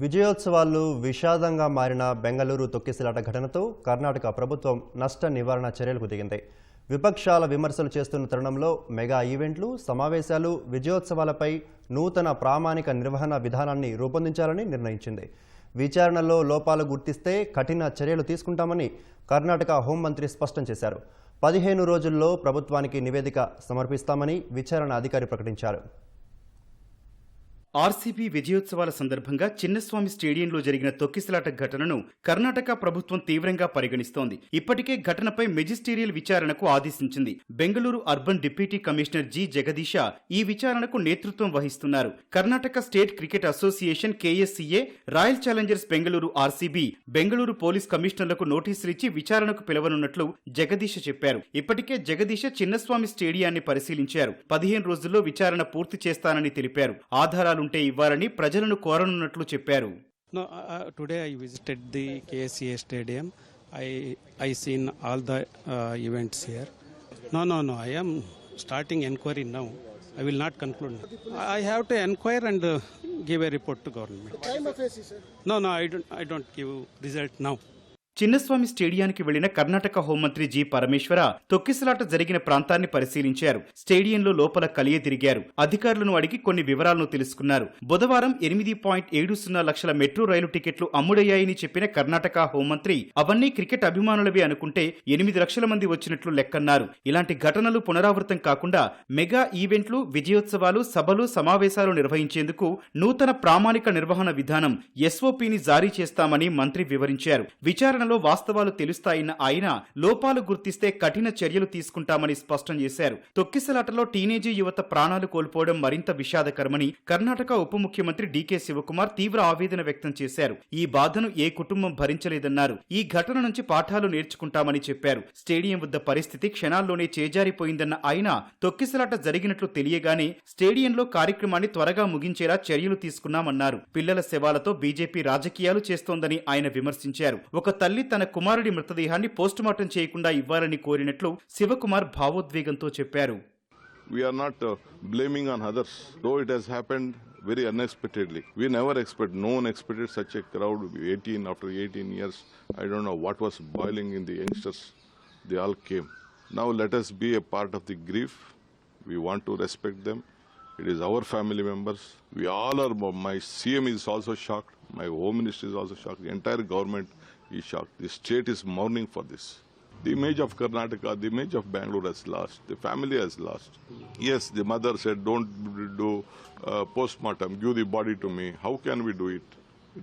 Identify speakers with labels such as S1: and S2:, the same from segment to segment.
S1: విజయోత్సవాలు విషాదంగా మారిన బెంగళూరు తొక్కిసలాట ఘటనతో కర్ణాటక ప్రభుత్వం నష్ట నివారణ చర్యలకు దిగింది. విపక్షాల విమర్శలు చేస్తున్న తరుణంలో మెగా ఈవెంట్లు సమావేశాలు విజయోత్సవాలపై నూతన ప్రామాణిక నిర్వహణ విధానాన్ని రూపొందించాలని నిర్ణయించింది. విచారణలో లోపాలు గుర్తిస్తే కఠిన చర్యలు తీసుకుంటామని కర్ణాటక హోంమంత్రి స్పష్టం చేశారు. పదిహేను రోజుల్లో ప్రభుత్వానికి నివేదిక సమర్పిస్తామని విచారణ అధికారి ప్రకటించారు.
S2: ఆర్సీబీ విజయోత్సవాల సందర్భంగా చిన్నస్వామి స్టేడియంలో జరిగిన తొక్కిసలాట ఘటనను కర్ణాటక ప్రభుత్వం తీవ్రంగా పరిగణిస్తోంది. ఇప్పటికే ఘటనపై మెజిస్టీరియల్ విచారణకు ఆదేశించింది. Bengaluru urban deputy commissioner G. Jagadisha ఈ విచారణకు నేతృత్వం వహిస్తున్నారు. Karnataka state cricket association KSCA royal challengers Bengaluru RCB Bengaluru police కమిషనర్లకు నోటీసులు ఇచ్చి విచారణకు పిలవనున్నట్లు జగదీష చెప్పారు. ఇప్పటికే జగదీష చిన్నస్వామి స్టేడియాన్ని పరిశీలించారు. పదిహేను రోజుల్లో విచారణ పూర్తి చేస్తానని తెలిపారు. ఆధారాలు ఉంటే ఇవ్వాలని ప్రజలను కోరనున్నట్లు చెప్పారు.
S3: Today I visited the KCA stadium I I seen all the events here no no no I I'm starting enquiry now I will not conclude I have to enquire and give a report government no no I don't I don't give result now
S2: Chinnaswamy స్టేడియానికి వెళ్ళిన కర్ణాటక హోంమంత్రి G. పరమేశ్వర తొక్కిసలాట జరిగిన ప్రాంతాన్ని పరిశీలించారు. స్టేడియంలో లోపల కలియ తిరిగారు. అధికారులను అడిగి కొన్ని వివరాలను తెలుసుకున్నారు. బుధవారం ఎనిమిది పాయింట్ ఏడు సున్నా లక్షల మెట్రో రైలు టికెట్లు అమ్ముడయ్యాయని చెప్పిన కర్ణాటక హోంమంత్రి అవన్నీ క్రికెట్ అభిమానులవే అనుకుంటే ఎనిమిది లక్షల మంది వచ్చినట్లు లెక్కన్నారు. ఇలాంటి ఘటనలు పునరావృతం కాకుండా మెగా ఈవెంట్లు విజయోత్సవాలు సభలు సమావేశాలు నిర్వహించేందుకు నూతన ప్రామాణిక నిర్వహణ విధానం ఎస్ఓపిని జారీ చేస్తామని మంత్రి వివరించారు. విచారణ విచారణలో వాస్తవాలు తెలుస్తాయన్న ఆయన లోపాలు గుర్తిస్తే కఠిన చర్యలు తీసుకుంటామని స్పష్టం చేశారు. తొక్కిసలాటలో టీనేజీ యువత ప్రాణాలు కోల్పోవడం మరింత విషాదకరమని కర్ణాటక ఉప ముఖ్యమంత్రి డీకే శివకుమార్ తీవ్ర ఆవేదన వ్యక్తం చేశారు. ఈ బాధను ఏ కుటుంబం భరించలేదన్నారు. ఈ ఘటన నుంచి పాఠాలు నేర్చుకుంటామని చెప్పారు. స్టేడియం వద్ద పరిస్థితి క్షణాల్లోనే చేజారిపోయిందన్న ఆయన తొక్కిసలాట జరిగినట్లు తెలియగానే స్టేడియంలో కార్యక్రమాన్ని త్వరగా ముగించేలా చర్యలు తీసుకున్నామన్నారు. పిల్లల శవాలతో బీజేపీ రాజకీయాలు చేస్తోందని ఆయన విమర్శించారు. ఒక తల్లి తన కుమారుడి మృతదేహాన్ని పోస్టుమార్టం చేయకుండా ఇవ్వాలని కోరినట్లు శివకుమార్ భావోద్వేగంతో చెప్పారు
S4: We are not uh, blaming on others, though it has happened very unexpectedly. We never expect, no one expected such a crowd. 18 after 18 years, I don't know what was boiling in the youngsters. They all came. Now let us be a part of the grief. We want to respect them. It is our family members. We all are. My CM is also shocked. My Home Minister is also shocked. The entire government is shocked. The state is mourning for this. The image of Karnataka, the image of Bangalore has lost. The family has lost. Yes, the mother said, "Don't do uh, postmortem. Give the body to me." How can we do it?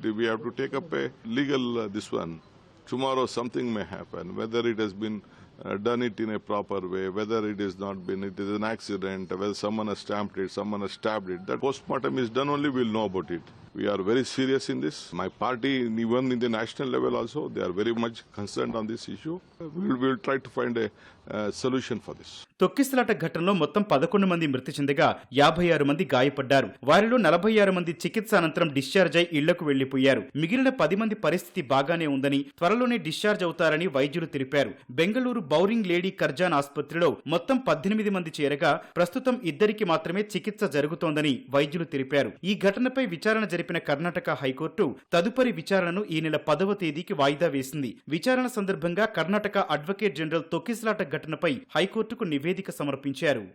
S4: We have to take up a legal uh, this one. Tomorrow something may happen. Whether it has been uh, done it in a proper way, whether it is not been, it is an accident, whether someone has stamped it, someone has stabbed it. That postmortem is done only. We'll know about it. We are very serious in this. My party, even in the national level also, they are very much concerned on this issue. We'll, we'll try to find a uh, solution for this.
S2: తొక్కిసలాట ఘటనలో మొత్తం పదకొండు మంది మృతి చెందగా యాభై ఆరు మంది గాయపడ్డారు వారిలో నలభై ఆరు మంది చికిత్స అనంతరం డిశ్చార్జ్ అయి ఇళ్ళకు వెళ్ళిపోయారు మిగిలిన పది మంది పరిస్థితి బాగానే ఉందని త్వరలోనే డిశ్చార్జ్ అవుతారని వైద్యులు తెలిపారు బెంగళూరు బౌరింగ్ లేడీ కర్జాన్ ఆసుపత్రిలో మొత్తం పద్దెనిమిది మంది చేరగా ప్రస్తుతం ఇద్దరికి మాత్రమే చికిత్స జరుగుతోందని వైద్యులు తెలిపారు ఈ ఘటనపై విచారణ జరిపిన కర్ణాటక హైకోర్టు తదుపరి విచారణను ఈ నెల పదవ తేదీకి వాయిదా వేసింది. విచారణ సందర్భంగా కర్ణాటక అడ్వకేట్ జనరల్ తొక్కిసలాట ఘటనపై హైకోర్టుకు నివేదిక సమర్పించారు.